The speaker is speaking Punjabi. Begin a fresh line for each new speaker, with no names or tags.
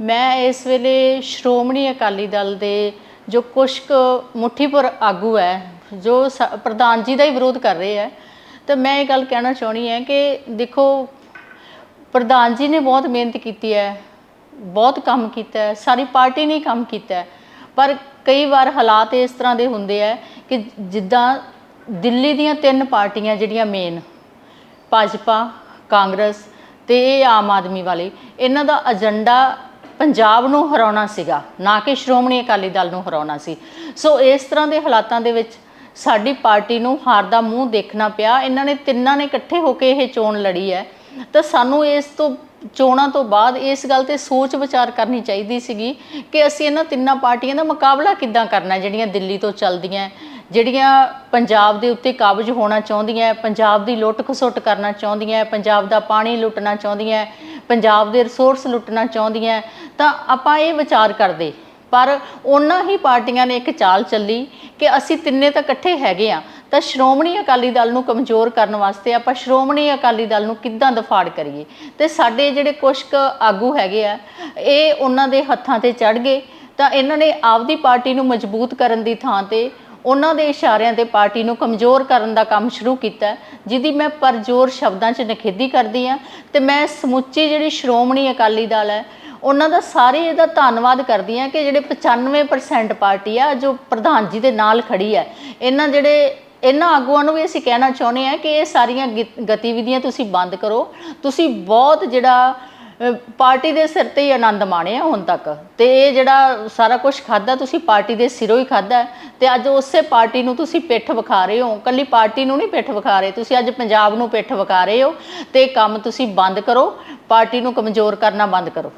ਮੈਂ ਇਸ ਵੇਲੇ ਸ਼੍ਰੋਮਣੀ ਅਕਾਲੀ ਦਲ ਦੇ ਜੋ ਕੁਛ ਕੁ ਮੁੱਠੀਪੁਰ ਆਗੂ ਹੈ, ਜੋ ਸ- ਪ੍ਰਧਾਨ ਜੀ ਦਾ ਹੀ ਵਿਰੋਧ ਕਰ ਰਹੇ ਹੈ, ਤਾਂ ਮੈਂ ਇਹ ਗੱਲ ਕਹਿਣਾ ਚਾਹਣੀ ਹੈ ਕਿ ਦੇਖੋ, ਪ੍ਰਧਾਨ ਜੀ ਨੇ ਬਹੁਤ ਮਿਹਨਤ ਕੀਤੀ ਹੈ, ਬਹੁਤ ਕੰਮ ਕੀਤਾ ਹੈ, ਸਾਰੀ ਪਾਰਟੀ ਨੇ ਕੰਮ ਕੀਤਾ ਹੈ, ਪਰ ਕਈ ਵਾਰ ਹਾਲਾਤ ਇਸ ਤਰ੍ਹਾਂ ਦੇ ਹੁੰਦੇ ਆ ਕਿ ਜਿੱਦਾਂ ਦਿੱਲੀ ਦੀਆਂ ਤਿੰਨ ਪਾਰਟੀਆਂ ਜਿਹੜੀਆਂ ਮੇਨ ਭਾਜਪਾ, ਕਾਂਗਰਸ ਤੇ ਇਹ ਆਮ ਆਦਮੀ ਵਾਲੇ, ਇਹਨਾਂ ਦਾ ਏਜੰਡਾ ਪੰਜਾਬ ਨੂੰ ਹਰਾਉਣਾ ਸੀਗਾ, ਨਾ ਕਿ ਸ਼੍ਰੋਮਣੀ ਅਕਾਲੀ ਦਲ ਨੂੰ ਹਰਾਉਣਾ ਸੀ। ਸੋ ਇਸ ਤਰ੍ਹਾਂ ਦੇ ਹਾਲਾਤਾਂ ਦੇ ਵਿੱਚ ਸਾਡੀ ਪਾਰਟੀ ਨੂੰ ਹਾਰ ਦਾ ਮੂੰਹ ਦੇਖਣਾ ਪਿਆ। ਇਹਨਾਂ ਨੇ ਤਿੰਨਾਂ ਨੇ ਇਕੱਠੇ ਹੋ ਕੇ ਇਹ ਚੋਣ ਲੜੀ ਹੈ। ਤਾਂ ਸਾਨੂੰ ਇਸ ਤੋਂ, ਚੋਣਾਂ ਤੋਂ ਬਾਅਦ ਇਸ ਗੱਲ ਤੇ ਸੋਚ ਵਿਚਾਰ ਕਰਨੀ ਚਾਹੀਦੀ ਸੀਗੀ ਕਿ ਅਸੀਂ ਇਹਨਾਂ ਤਿੰਨਾਂ ਪਾਰਟੀਆਂ ਦਾ ਮੁਕਾਬਲਾ ਕਿੱਦਾਂ ਕਰਨਾ ਜਿਹੜੀਆਂ ਦਿੱਲੀ ਤੋਂ ਚੱਲਦੀਆਂ ਜਿਹੜੀਆਂ ਪੰਜਾਬ ਦੇ ਉੱਤੇ ਕਾਬਜ ਹੋਣਾ ਚਾਹੁੰਦੀਆਂ ਪੰਜਾਬ ਦੀ ਲੁੱਟ ਖਸੁੱਟ ਕਰਨਾ ਚਾਹੁੰਦੀਆਂ ਪੰਜਾਬ ਦਾ ਪਾਣੀ ਲੁੱਟਣਾ ਚਾਹੁੰਦੀਆਂ ਪੰਜਾਬ ਦੇ ਰਿਸੋਰਸ ਲੁੱਟਣਾ ਚਾਹੁੰਦੀਆਂ ਤਾਂ ਆਪਾਂ ਇਹ ਵਿਚਾਰ ਕਰਦੇ। ਪਰ ਉਹਨਾਂ ਹੀ ਪਾਰਟੀਆਂ ਨੇ ਇੱਕ ਚਾਲ ਚੱਲੀ ਕਿ ਅਸੀਂ ਤਿੰਨੇ ਤਾਂ ਇਕੱਠੇ ਹੈਗੇ ਆ ਤਾਂ ਸ਼੍ਰੋਮਣੀ ਅਕਾਲੀ ਦਲ ਨੂੰ ਕਮਜ਼ੋਰ ਕਰਨ ਵਾਸਤੇ ਆਪਾਂ ਸ਼੍ਰੋਮਣੀ ਅਕਾਲੀ ਦਲ ਨੂੰ ਕਿੱਦਾਂ ਦਫਾੜ ਕਰੀਏ? ਤੇ ਸਾਡੇ ਜਿਹੜੇ ਕੁਛ ਕੁ ਆਗੂ ਹੈਗੇ ਆ, ਇਹ ਉਹਨਾਂ ਦੇ ਹੱਥਾਂ ਤੇ ਚੜ ਗਏ। ਤਾਂ ਇਹਨਾਂ ਨੇ ਆਪਦੀ ਪਾਰਟੀ ਨੂੰ ਮਜ਼ਬੂਤ ਕਰਨ ਦੀ ਥਾਂ ਤੇ ਉਹਨਾਂ ਦੇ ਇਸ਼ਾਰਿਆਂ ਤੇ ਪਾਰਟੀ ਨੂੰ ਕਮਜ਼ੋਰ ਕਰਨ ਦਾ ਕੰਮ ਸ਼ੁਰੂ ਕੀਤਾ ਜਿਹਦੀ ਮੈਂ ਪਰਜੋਰ ਸ਼ਬਦਾਂ 'ਚ ਨਿਖੇਧੀ ਕਰਦੀ ਆ ਤੇ ਮੈਂ ਸਮੁੱਚੀ ਜਿਹੜੀ ਸ਼੍ਰੋਮਣੀ ਅਕਾਲੀ ਦਲ ਹੈ, ਉਹਨਾਂ ਦਾ ਸਾਰੇ ਇਹਦਾ ਧੰਨਵਾਦ ਕਰਦੀ ਆ ਕਿ ਜਿਹੜੇ 95% ਪਾਰਟੀ ਆ, ਜੋ ਪ੍ਰਧਾਨ ਜੀ ਦੇ ਨਾਲ ਖੜੀ ਹੈ, ਇਹਨਾਂ ਜਿਹੜੇ, ਇਹਨਾਂ ਆਗੂਆਂ ਨੂੰ ਵੀ ਅਸੀਂ ਕਹਿਣਾ ਚਾਹੁੰਦੇ ਆ ਕਿ ਇਹ ਸਾਰੀਆਂ ਗਿ- ਗਤੀਵਿਧੀਆਂ ਤੁਸੀਂ ਬੰਦ ਕਰੋ, ਤੁਸੀਂ ਬਹੁਤ ਜਿਹੜਾ ਪਾਰਟੀ ਦੇ ਸਿਰ ਤੇ ਹੀ ਆਨੰਦ ਮਾਣਿਆ ਹੁਣ ਤੱਕ। ਤੇ ਇਹ ਜਿਹੜਾ ਸਾਰਾ ਕੁਝ ਖਾਦਾ ਤੁਸੀਂ ਪਾਰਟੀ ਦੇ ਸਿਰੋਂ ਹੀ ਖਾਦਾ ਤੇ ਅੱਜ ਉਸੇ ਪਾਰਟੀ ਨੂੰ ਤੁਸੀਂ ਪਿੱਠ ਵਿਖਾ ਰਹੇ ਹੋ। ਕੱਲੀ ਪਾਰਟੀ ਨੂੰ ਨਹੀਂ ਪਿੱਠ ਵਿਖਾ ਰਹੇ। ਤੁਸੀਂ ਅੱਜ ਪੰਜਾਬ ਨੂੰ ਪਿੱਠ ਵਿਖਾ ਰਹੇ ਹੋ। ਤੇ ਕੰਮ ਤੁਸੀਂ ਬੰਦ ਕਰੋ। ਪਾਰਟੀ ਨੂੰ ਕਮਜ਼ੋਰ ਕਰਨਾ ਬੰਦ ਕਰੋ।